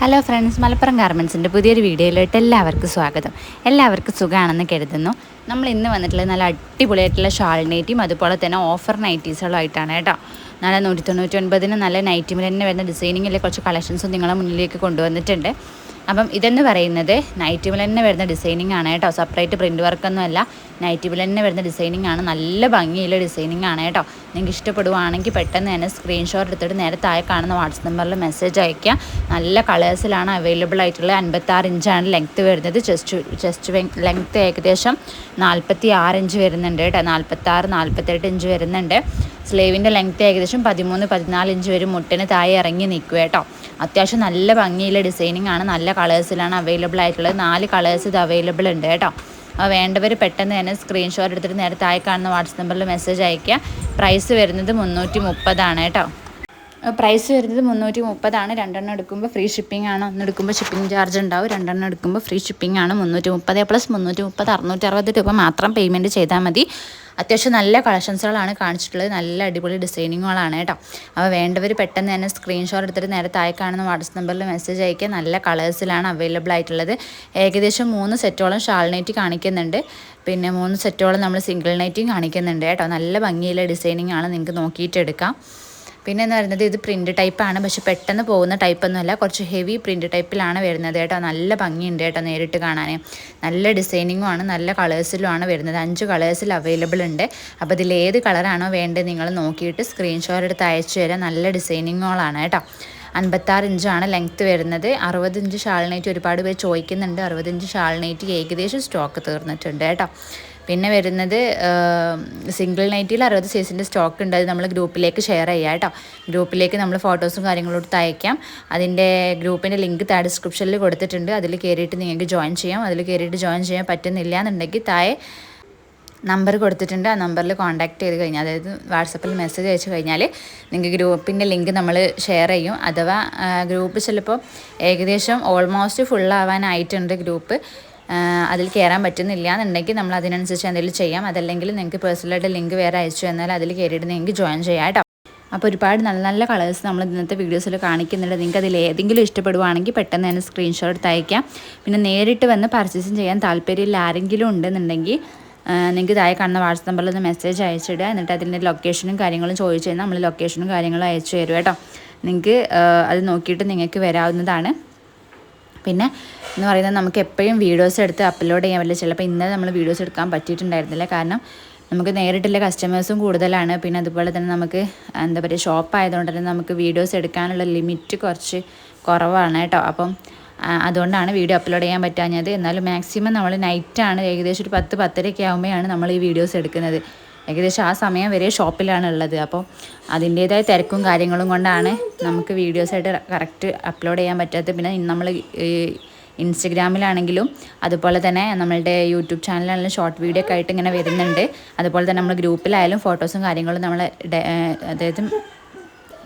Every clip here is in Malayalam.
ഹലോ ഫ്രണ്ട്സ് മലപ്പുറം ഗാർമെൻസിന്റെ പുതിയൊരു വീഡിയോയിലോട്ട് എല്ലാവർക്കും സ്വാഗതം. എല്ലാവർക്കും സുഖമാണെന്ന് കരുതുന്നു. നമ്മൾ ഇന്ന് വന്നിട്ടുള്ള നല്ല അടിപൊളിയായിട്ടുള്ള ഷാൾ നൈറ്റിയും അതുപോലെ തന്നെ ഓഫർ നൈറ്റീസുകളും ആയിട്ടാണ് കേട്ടോ. നല്ല നൂറ്റി തൊണ്ണൂറ്റി ഒൻപതിന് നല്ല നൈറ്റിമിൽ തന്നെ വരുന്ന ഡിസൈനിങ്ങിലെ കുറച്ച് കളക്ഷൻസും നിങ്ങളെ മുന്നിലേക്ക് കൊണ്ടുവന്നിട്ടുണ്ട്. അപ്പം ഇതെന്ന് പറയുന്നത് നൈറ്റിമിൽ തന്നെ വരുന്ന ഡിസൈനിങ് ആണ് കേട്ടോ. സെപ്പറേറ്റ് പ്രിന്റ് വർക്കൊന്നും അല്ല നൈറ്റിമിൽ തന്നെ വരുന്ന ഡിസൈനിങ് ആണ്. നല്ല ഭംഗിയുള്ള ഡിസൈനിങ് ആണ് കേട്ടോ. നിങ്ങൾക്ക് ഇഷ്ടപ്പെടുവാണെങ്കിൽ പെട്ടെന്ന് തന്നെ സ്ക്രീൻഷോട്ട് എടുത്തിട്ട് നേരെ താഴെ കാണുന്ന വാട്സപ്പ് നമ്പറിൽ മെസ്സേജ് അയക്കുക നല്ല കളേഴ്സിലാണ് അവൈലബിൾ ആയിട്ടുള്ളത് അൻപത്താറ് ഇഞ്ചാണ് ലെങ്ത്ത് വരുന്നത്. ചെസ്റ്റ് ചെസ്റ്റ് ലെങ്ത്ത് ഏകദേശം നാൽപ്പത്തി ആറ് ഇഞ്ച് വരുന്നുണ്ട് കേട്ടോ. നാൽപ്പത്താറ് നാൽപ്പത്തെട്ട് ഇഞ്ച് വരുന്നുണ്ട്. സ്ലീവിന്റെ ലെങ്ത്ത് ഏകദേശം പതിമൂന്ന് പതിനാല് ഇഞ്ച് വരും മുട്ടിന് താഴെ ഇറങ്ങി നിൽക്കുക കേട്ടോ. അത്യാവശ്യം നല്ല ഭംഗിയുള്ള ഡിസൈനിങ് ആണ്. നല്ല കളേഴ്സിലാണ് അവൈലബിൾ ആയിട്ടുള്ളത്. നാല് കളേഴ്സ് ഇത് അവൈലബിൾ ഉണ്ട് കേട്ടോ. വേണ്ടവർ പെട്ടെന്ന് തന്നെ സ്ക്രീൻഷോട്ട് എടുത്തിട്ട് നേരെ താഴെ കാണുന്ന വാട്സപ്പ് നമ്പറിൽ മെസ്സേജ് അയയ്ക്കുക. പ്രൈസ് വരുന്നത് മുന്നൂറ്റി മുപ്പതാണ് കേട്ടോ. പ്രൈസ് വരുന്നത് മുന്നൂറ്റി മുപ്പതാണ് രണ്ടെണ്ണം എടുക്കുമ്പോൾ ഫ്രീ ഷിപ്പിംഗ് ആണ്. ഒന്ന് എടുക്കുമ്പോൾ ഷിപ്പിംഗ് ചാർജ് ഉണ്ടാവും. രണ്ടെണ്ണം എടുക്കുമ്പോൾ ഫ്രീ ഷിപ്പിംഗ് ആണ് മുന്നൂറ്റി മുപ്പത് പ്ലസ് മുന്നൂറ്റി മുപ്പത് അറുന്നൂറ്റി അറുപത് രൂപ മാത്രം പേയ്മെന്റ് ചെയ്താൽ മതി. അത്യാവശ്യം നല്ല കളക്ഷൻസുകളാണ് കാണിച്ചിട്ടുള്ളത്. നല്ല അടിപൊളി ഡിസൈനിങ്ങുകളാണ് കേട്ടോ. അപ്പോൾ വേണ്ടവർ പെട്ടെന്ന് തന്നെ സ്ക്രീൻഷോട്ട് എടുത്തിട്ട് നേരെ താഴെ കാണുന്ന വാട്സപ്പ് നമ്പറിൽ മെസ്സേജ് അയക്കുക. നല്ല കളേഴ്സിലാണ് അവൈലബിൾ ആയിട്ടുള്ളത്. ഏകദേശം മൂന്ന് സെറ്റോളം ഷാൾ നൈറ്റ് കാണിക്കുന്നുണ്ട്. പിന്നെ മൂന്ന് സെറ്റോളം നമ്മൾ സിംഗിൾ നൈറ്റും കാണിക്കുന്നുണ്ട് കേട്ടോ. നല്ല ഭംഗിയുള്ള ഡിസൈനിങ്ങാണ് നിങ്ങൾക്ക് നോക്കിയിട്ട് എടുക്കാം. പിന്നെ എന്ന് പറയുന്നത് ഇത് പ്രിന്റ് ടൈപ്പാണ് പക്ഷെ പെട്ടെന്ന് പോകുന്ന ടൈപ്പൊന്നുമല്ല കുറച്ച് ഹെവി പ്രിന്റ് ടൈപ്പിലാണ് വരുന്നത് കേട്ടോ. നല്ല ഭംഗിയുണ്ട് കേട്ടോ നേരിട്ട് കാണാൻ നല്ല ഡിസൈനിങ്ങും ആണ്. നല്ല കളേഴ്സിലുമാണ് വരുന്നത്. അഞ്ച് കളേഴ്സിൽ അവൈലബിൾ ഉണ്ട്. അപ്പോൾ ഇതിൽ ഏത് കളറാണോ വേണ്ടത് നിങ്ങൾ നോക്കിയിട്ട് സ്ക്രീൻഷോട്ട് എടുത്ത് അയച്ചു തരാം നല്ല ഡിസൈനിങ്ങുകളാണ് കേട്ടോ. അൻപത്താറ് ഇഞ്ചാണ് ലെങ്ത്ത് വരുന്നത്. അറുപത് ഇഞ്ച് ഷാൾനൈറ്റ് ഒരുപാട് പേര് ചോദിക്കുന്നുണ്ട്. അറുപത് ഇഞ്ച് ഷാൾനൈറ്റ് ഏകദേശം സ്റ്റോക്ക് തീർന്നിട്ടുണ്ട് കേട്ടോ. പിന്നെ വരുന്നത് സിംഗിൾ നൈറ്റിൽ അറുപത് സൈസിന്റെ സ്റ്റോക്ക് ഉണ്ട്. അത് നമ്മൾ ഗ്രൂപ്പിലേക്ക് ഷെയർ ചെയ്യാം കേട്ടോ. ഗ്രൂപ്പിലേക്ക് നമ്മൾ ഫോട്ടോസും കാര്യങ്ങളും എടുത്ത് അയക്കാം. അതിന്റെ ഗ്രൂപ്പിന്റെ ലിങ്ക് താഴെ ഡിസ്ക്രിപ്ഷനിൽ കൊടുത്തിട്ടുണ്ട്. അതിൽ കയറിയിട്ട് നിങ്ങൾക്ക് ജോയിൻ ചെയ്യാം. അതിൽ കയറിയിട്ട് ജോയിൻ ചെയ്യാൻ പറ്റുന്നില്ല എന്നുണ്ടെങ്കിൽ താഴെ നമ്പർ കൊടുത്തിട്ടുണ്ട്. ആ നമ്പറിൽ കോൺടാക്ട് ചെയ്ത് കഴിഞ്ഞാൽ അതായത് വാട്സപ്പിൽ മെസ്സേജ് അയച്ചു കഴിഞ്ഞാൽ നിങ്ങൾക്ക് ഗ്രൂപ്പിന്റെ ലിങ്ക് നമ്മൾ ഷെയർ ചെയ്യും. അഥവാ ഗ്രൂപ്പ് ചിലപ്പോൾ ഏകദേശം ഓൾമോസ്റ്റ് ഫുൾ ഫുള്ളാവാനായിട്ടുണ്ട് ഗ്രൂപ്പ് അതിൽ കയറാൻ പറ്റുന്നില്ല എന്നുണ്ടെങ്കിൽ നമ്മൾ അതിനനുസരിച്ച് എന്തെങ്കിലും ചെയ്യാം. അതല്ലെങ്കിൽ നിങ്ങൾക്ക് പേഴ്സണലായിട്ട് ലിങ്ക് വേറെ അയച്ചു തന്നാൽ അതിൽ കയറിയിട്ട് നിങ്ങൾക്ക് ജോയിൻ ചെയ്യാം കേട്ടോ. അപ്പോൾ ഒരുപാട് നല്ല നല്ല കളേഴ്സ് നമ്മൾ ഇന്നത്തെ വീഡിയോസിൽ കാണിക്കുന്നുണ്ട്. നിങ്ങൾക്ക് അതിൽ ഏതെങ്കിലും ഇഷ്ടപ്പെടുവാണെങ്കിൽ പെട്ടെന്ന് തന്നെ സ്ക്രീൻഷോട്ട് എടുത്ത് അയക്കാം. പിന്നെ നേരിട്ട് വന്ന് പർച്ചേസിങ് ചെയ്യാൻ താല്പര്യമില്ല ആരെങ്കിലും ഉണ്ടെന്നുണ്ടെങ്കിൽ നിങ്ങൾക്ക് ഇതായി കാണുന്ന വാട്സപ്പ് നമ്പറിൽ ഒന്ന് മെസ്സേജ് അയച്ചിടുക. എന്നിട്ട് അതിന്റെ ലൊക്കേഷനും കാര്യങ്ങളും ചോദിച്ചു കഴിഞ്ഞാൽ നമ്മൾ ലൊക്കേഷനും കാര്യങ്ങളും അയച്ചു തരും കേട്ടോ. നിങ്ങൾക്ക് അത് നോക്കിയിട്ട് നിങ്ങൾക്ക് വരാവുന്നതാണ്. പിന്നെ എന്ന് പറയുന്നത് നമുക്ക് എപ്പോഴും വീഡിയോസ് എടുത്ത് അപ്ലോഡ് ചെയ്യാൻ പറ്റില്ല. ചിലപ്പോൾ ഇന്നലെ നമ്മൾ വീഡിയോസ് എടുക്കാൻ പറ്റിയിട്ടുണ്ടായിരുന്നില്ല. കാരണം നമുക്ക് നേരിട്ടുള്ള കസ്റ്റമേഴ്സും കൂടുതലാണ്. പിന്നെ അതുപോലെ തന്നെ നമുക്ക് എന്താ പറയുക ഷോപ്പ് ആയതുകൊണ്ട് തന്നെ നമുക്ക് വീഡിയോസ് എടുക്കാനുള്ള ലിമിറ്റ് കുറച്ച് കുറവാണ് കേട്ടോ. അപ്പം അതുകൊണ്ടാണ് വീഡിയോ അപ്ലോഡ് ചെയ്യാൻ പറ്റാഞ്ഞത്. എന്നാലും മാക്സിമം നമ്മൾ നൈറ്റാണ് ഏകദേശം ഒരു പത്ത് പത്തരയൊക്കെ ആകുമ്പോഴാണ് നമ്മൾ ഈ വീഡിയോസ് എടുക്കുന്നത്. ഏകദേശം ആ സമയം വരെ ഷോപ്പിലാണ് ഉള്ളത്. അപ്പോൾ അതിന്റേതായ തിരക്കും കാര്യങ്ങളും കൊണ്ടാണ് നമുക്ക് വീഡിയോസായിട്ട് കറക്റ്റ് അപ്ലോഡ് ചെയ്യാൻ പറ്റാത്തത്. പിന്നെ നമ്മൾ ഇൻസ്റ്റഗ്രാമിലാണെങ്കിലും അതുപോലെ തന്നെ നമ്മളുടെ യൂട്യൂബ് ചാനലിലാണെങ്കിലും ഷോർട്ട് വീഡിയോ ഒക്കെ ആയിട്ട് ഇങ്ങനെ വരുന്നുണ്ട്. അതുപോലെ തന്നെ നമ്മൾ ഗ്രൂപ്പിലായാലും ഫോട്ടോസും കാര്യങ്ങളും നമ്മൾ അതായത്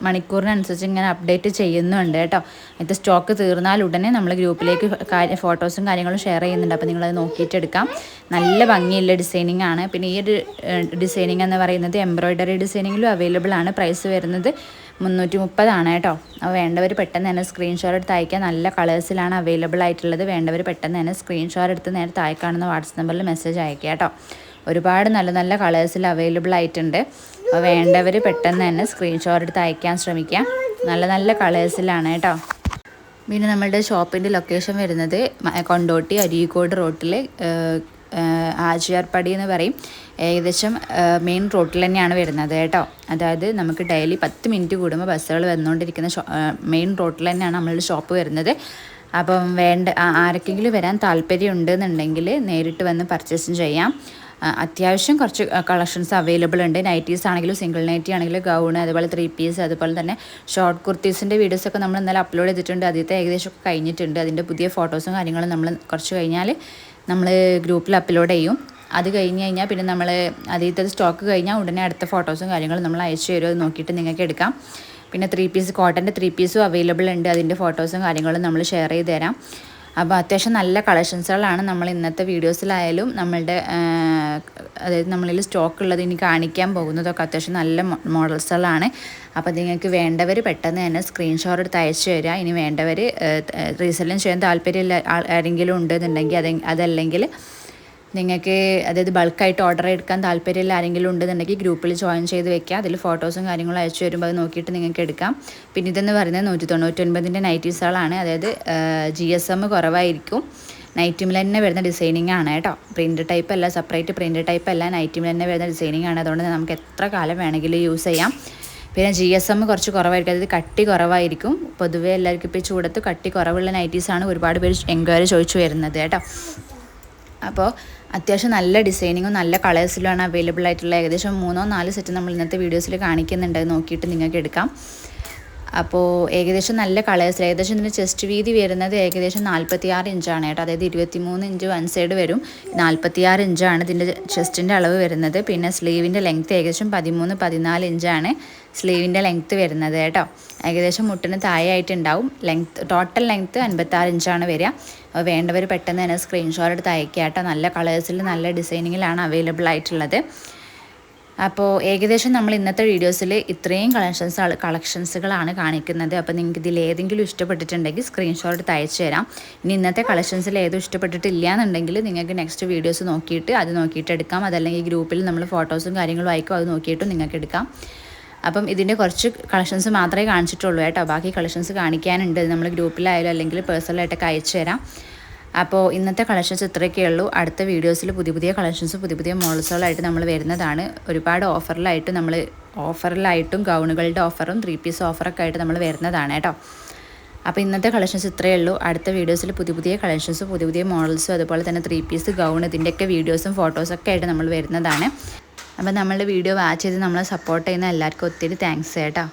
മണിക്കൂറിനനുസരിച്ച് ഇങ്ങനെ അപ്ഡേറ്റ് ചെയ്യുന്നുണ്ട് കേട്ടോ. ഇത് സ്റ്റോക്ക് തീർന്നാൽ ഉടനെ നമ്മൾ ഗ്രൂപ്പിലേക്ക് ഫോട്ടോസും കാര്യങ്ങളും ഷെയർ ചെയ്യുന്നുണ്ട്. അപ്പോൾ നിങ്ങളത് നോക്കിയിട്ട് എടുക്കാം. നല്ല ഭംഗിയുള്ള ഡിസൈനിങ് ആണ്. പിന്നെ ഈ ഒരു ഡിസൈനിങ് എന്ന് പറയുന്നത് എംബ്രോയ്ഡറി ഡിസൈനിങ്ങിലും അവൈലബിൾ ആണ്. പ്രൈസ് വരുന്നത് മുന്നൂറ്റി മുപ്പതാണ് കേട്ടോ. അപ്പോൾ വേണ്ടവർ പെട്ടെന്ന് തന്നെ സ്ക്രീൻഷോട്ട് എടുത്ത് അയക്കാൻ നല്ല കളേഴ്സിലാണ് അവൈലബിൾ ആയിട്ടുള്ളത്. വേണ്ടവർ പെട്ടെന്ന് തന്നെ സ്ക്രീൻഷോട്ട് എടുത്ത് നേരെ താഴെ കാണുന്ന വാട്സപ്പ് നമ്പറിൽ മെസ്സേജ് അയക്കുക കേട്ടോ. ഒരുപാട് നല്ല നല്ല കളേഴ്സിൽ അവൈലബിൾ ആയിട്ടുണ്ട്. അപ്പോൾ വേണ്ടവർ പെട്ടെന്ന് തന്നെ സ്ക്രീൻഷോട്ട് എടുത്ത് അയക്കാൻ ശ്രമിക്കാം. നല്ല നല്ല കളേഴ്സിലാണ് കേട്ടോ. പിന്നെ നമ്മളുടെ ഷോപ്പിന്റെ ലൊക്കേഷൻ വരുന്നത് കൊണ്ടോട്ടി അരീക്കോട് റോട്ടിൽ ആചാർപ്പടി എന്ന് പറയും. ഏകദേശം മെയിൻ റോട്ടിൽ തന്നെയാണ് വരുന്നത് കേട്ടോ. അതായത് നമുക്ക് ഡെയിലി പത്ത് മിനിറ്റ് കൂടുമ്പോൾ ബസ്സുകൾ വന്നുകൊണ്ടിരിക്കുന്ന മെയിൻ റോട്ടിൽ തന്നെയാണ് നമ്മളുടെ ഷോപ്പ് വരുന്നത്. അപ്പം വേണ്ട ആരൊക്കെങ്കിലും വരാൻ താല്പര്യം ഉണ്ടെന്നുണ്ടെങ്കിൽ നേരിട്ട് വന്ന് പർച്ചേസും ചെയ്യാം. അത്യാവശ്യം കുറച്ച് കളക്ഷൻസ് അവൈലബിൾ ഉണ്ട്. നൈറ്റീസ് ആണെങ്കിലും സിംഗിൾ നൈറ്റി ആണെങ്കിലും ഗൗൺ അതുപോലെ ത്രീ പീസ് അതുപോലെ തന്നെ ഷോർട്ട് കുർത്തീസിന്റെ വീഡിയോസൊക്കെ നമ്മൾ ഇന്നലെ അപ്ലോഡ് ചെയ്തിട്ടുണ്ട്. ആദ്യത്തെ ഏകദേശം ഒക്കെ കഴിഞ്ഞിട്ടുണ്ട്. അതിന്റെ പുതിയ ഫോട്ടോസും കാര്യങ്ങളും നമ്മൾ കുറച്ച് കഴിഞ്ഞാൽ നമ്മൾ ഗ്രൂപ്പിൽ അപ്ലോഡ് ചെയ്യും. അത് കഴിഞ്ഞ് കഴിഞ്ഞാൽ പിന്നെ നമ്മൾ ആദ്യത്തെ സ്റ്റോക്ക് കഴിഞ്ഞാൽ ഉടനെ അടുത്ത ഫോട്ടോസും കാര്യങ്ങളും നമ്മൾ അയച്ചു തരും. അത് നോക്കിയിട്ട് നിങ്ങൾക്ക് എടുക്കാം. പിന്നെ ത്രീ പീസ് കോട്ടന്റെ ത്രീ പീസും അവൈലബിൾ ഉണ്ട്. അതിന്റെ ഫോട്ടോസും കാര്യങ്ങളും നമ്മൾ ഷെയർ ചെയ്ത് തരാം. അപ്പോൾ അത്യാവശ്യം നല്ല കളക്ഷൻസുകളാണ് നമ്മൾ ഇന്നത്തെ വീഡിയോസിലായാലും നമ്മളുടെ അതായത് നമ്മളിൽ സ്റ്റോക്ക് ഉള്ളത് ഇനി കാണിക്കാൻ പോകുന്നതൊക്കെ അത്യാവശ്യം നല്ല മോഡൽസുകളാണ്. അപ്പോൾ നിങ്ങൾക്ക് വേണ്ടവർ പെട്ടെന്ന് തന്നെ സ്ക്രീൻഷോട്ട് എടുത്ത് അയച്ചു തരിക. ഇനി വേണ്ടവർ റീസെല്ലിങ് ചെയ്യാൻ താല്പര്യമില്ല ആരെങ്കിലും ഉണ്ടെന്നുണ്ടെങ്കിൽ അത് അതല്ലെങ്കിൽ നിങ്ങൾക്ക് അതായത് ബൾക്കായിട്ട് ഓർഡർ എടുക്കാൻ താല്പര്യമില്ല ആരെങ്കിലും ഉണ്ടെന്നുണ്ടെങ്കിൽ ഗ്രൂപ്പിൽ ജോയിൻ ചെയ്ത് വെക്കുക അതിൽ ഫോട്ടോസും കാര്യങ്ങളും അയച്ചു വരുമ്പോൾ അത് നോക്കിയിട്ട് നിങ്ങൾക്ക് എടുക്കാം. പിന്നെ ഇതെന്ന് പറയുന്നത് നൂറ്റി തൊണ്ണൂറ്റൊൻപതിന്റെ നൈറ്റീസുകളാണ് അതായത് ജി എസ് എം കുറവായിരിക്കും. നൈറ്റിമിൽ തന്നെ വരുന്ന ഡിസൈനിങ് ആണ് കേട്ടോ. പ്രിന്റ് ടൈപ്പ് അല്ല സെപ്പറേറ്റ് പ്രിന്റ് ടൈപ്പ് അല്ല നൈറ്റിമിൽ തന്നെ വരുന്ന ഡിസൈനിങ് ആണ്. അതുകൊണ്ട് നമുക്ക് എത്ര കാലം വേണമെങ്കിലും യൂസ് ചെയ്യാം. പിന്നെ ജി എസ് എം കുറച്ച് കുറവായിരിക്കും. അതായത് കട്ടി കുറവായിരിക്കും. പൊതുവേ എല്ലാവർക്കും ഇപ്പോൾ ചൂടത്ത് കട്ടി കുറവുള്ള നൈറ്റീസാണ് ഒരുപാട് പേര് എൻക്വയറി ചോദിച്ചു വരുന്നത് കേട്ടോ. അപ്പോൾ അത്യാവശ്യം നല്ല ഡിസൈനിങ്ങും നല്ല കളേഴ്സിലുമാണ് അവൈലബിൾ ആയിട്ടുള്ള ഏകദേശം മൂന്നോ നാല് സെറ്റ് നമ്മൾ ഇന്നത്തെ വീഡിയോസിൽ കാണിക്കുന്നുണ്ട്. നോക്കിയിട്ട് നിങ്ങൾക്ക് എടുക്കാം. അപ്പോൾ ഏകദേശം നല്ല കളേഴ്സ്. ഏകദേശം ഇതിന്റെ ചെസ്റ്റ് വീതി വരുന്നത് ഏകദേശം നാൽപ്പത്തി ആറ് ഇഞ്ചാണ് കേട്ടോ. അതായത് ഇരുപത്തി മൂന്ന് ഇഞ്ച് വൺ സൈഡ് വരും. നാൽപ്പത്തി ആറ് ഇഞ്ചാണ് ഇതിന്റെ ചെസ്റ്റിന്റെ അളവ് വരുന്നത്. പിന്നെ സ്ലീവിന്റെ ലെങ്ത്ത് ഏകദേശം പതിമൂന്ന് പതിനാല് ഇഞ്ചാണ് സ്ലീവിന്റെ ലെങ്ത്ത് വരുന്നത് കേട്ടോ. ഏകദേശം മുട്ടിന് താഴെയായിട്ടുണ്ടാവും. ലെങ്ത്ത് ടോട്ടൽ ലെങ്ത്ത് അൻപത്താറ് ഇഞ്ചാണ് വരിക. വേണ്ടവർ പെട്ടെന്ന് തന്നെ സ്ക്രീൻഷോട്ട് എടുത്ത് അയക്കുക കേട്ടോ. നല്ല കളേഴ്സിൽ നല്ല ഡിസൈനിങ്ങിലാണ് അവൈലബിൾ ആയിട്ടുള്ളത്. അപ്പോൾ ഏകദേശം നമ്മൾ ഇന്നത്തെ വീഡിയോസിൽ ഇത്രയും കളക്ഷൻസ് കളക്ഷൻസുകളാണ് കാണിക്കുന്നത്. അപ്പോൾ നിങ്ങൾക്ക് ഇതിൽ ഏതെങ്കിലും ഇഷ്ടപ്പെട്ടിട്ടുണ്ടെങ്കിൽ സ്ക്രീൻഷോട്ട് അയച്ചു തരാം. ഇനി ഇന്നത്തെ കളക്ഷൻസിൽ ഏതും ഇഷ്ടപ്പെട്ടിട്ടില്ല എന്നുണ്ടെങ്കിൽ നിങ്ങൾക്ക് നെക്സ്റ്റ് വീഡിയോസ് നോക്കിയിട്ട് അത് നോക്കിയിട്ട് എടുക്കാം. അതല്ലെങ്കിൽ ഗ്രൂപ്പിൽ നമ്മൾ ഫോട്ടോസും കാര്യങ്ങളും അയക്കും അത് നോക്കിയിട്ടും നിങ്ങൾക്ക് എടുക്കാം. അപ്പം ഇതിന്റെ കുറച്ച് കളക്ഷൻസ് മാത്രമേ കാണിച്ചിട്ടുള്ളൂ കേട്ടോ. ബാക്കി കളക്ഷൻസ് കാണിക്കാനുണ്ട്. നമ്മൾ ഗ്രൂപ്പിലായാലും അല്ലെങ്കിൽ പേഴ്സണലായിട്ടൊക്കെ അയച്ചു തരാം. അപ്പോൾ ഇന്നത്തെ കളക്ഷൻസ് ഇത്രയൊക്കെ ഉള്ളൂ. അടുത്ത വീഡിയോസിൽ പുതിയ പുതിയ കളക്ഷൻസ് പുതിയ പുതിയ മോഡൽസുകളായിട്ട് നമ്മൾ വരുന്നതാണ്. ഒരുപാട് ഓഫറിലായിട്ട് നമ്മൾ ഓഫറിലായിട്ടും ഗൗണുകളുടെ ഓഫറും ത്രീ പീസ് ഓഫറൊക്കെ ആയിട്ട് നമ്മൾ വരുന്നതാണ് കേട്ടോ. അപ്പോൾ ഇന്നത്തെ കളക്ഷൻസ് ഇത്രയേ ഉള്ളൂ. അടുത്ത വീഡിയോസിൽ പുതിയ പുതിയ കളക്ഷൻസ് പുതിയ പുതിയ മോഡൽസും അതുപോലെ തന്നെ ത്രീ പീസ് ഗൗൺ ഇതിന്റെയൊക്കെ വീഡിയോസും ഫോട്ടോസൊക്കെ ആയിട്ട് നമ്മൾ വരുന്നതാണ്. അപ്പോൾ നമ്മളുടെ വീഡിയോ വാച്ച് ചെയ്ത് നമ്മളെ സപ്പോർട്ട് ചെയ്യുന്ന എല്ലാവർക്കും ഒത്തിരി താങ്ക്സ് കേട്ടോ.